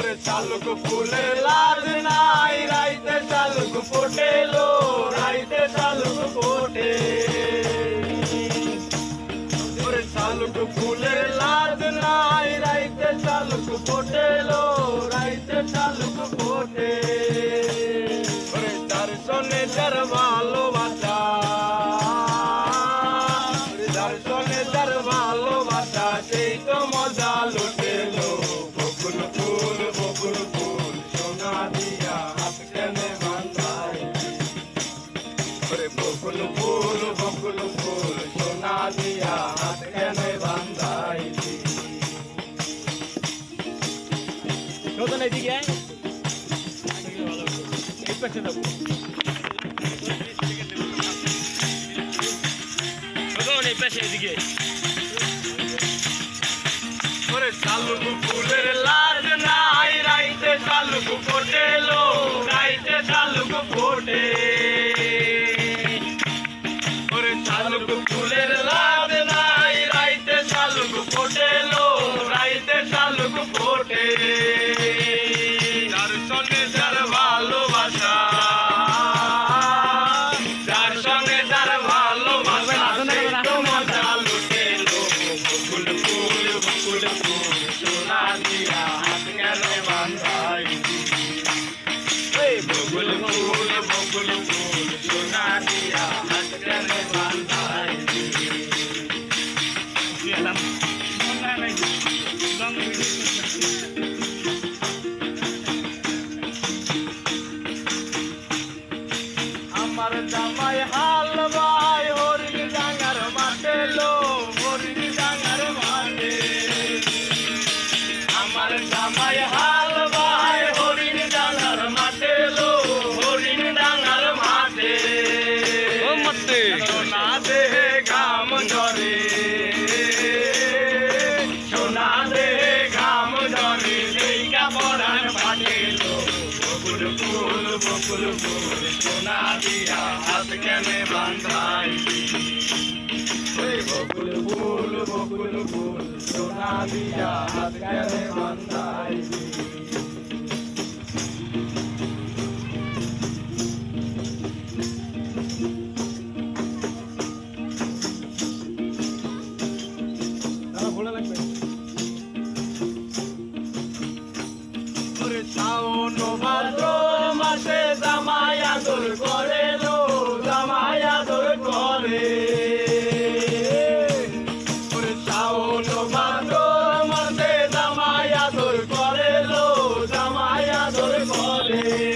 ওরে চালুক ফুলে, লাজ নাই, রাইতে চালুক ফোটেলো, রাইতে চালুক ফোটে। করে চালুক ফুলে, লাজ নাই, রাইতে চালুক ফোটেলো, রাইতে চালুক এই পাশে এদিকে। ওরে চালুক ফুলের লাজ নাই রাইতে চালুক ফোটেলো রাইতে চালুক ফোটে বকুল ফুল বকুল ফুল সোনা দিয়া হাত বান্ধাই গেলাম। নাই। দম আমার জামাই হাল ফুল বকুল ফুল সোনা দিয়া হাত কেনে বান্ধাই ওই বকুল ফুল বকুল ফুল। আদর করে লো জামাই আদর করে। জামাই আদর করে।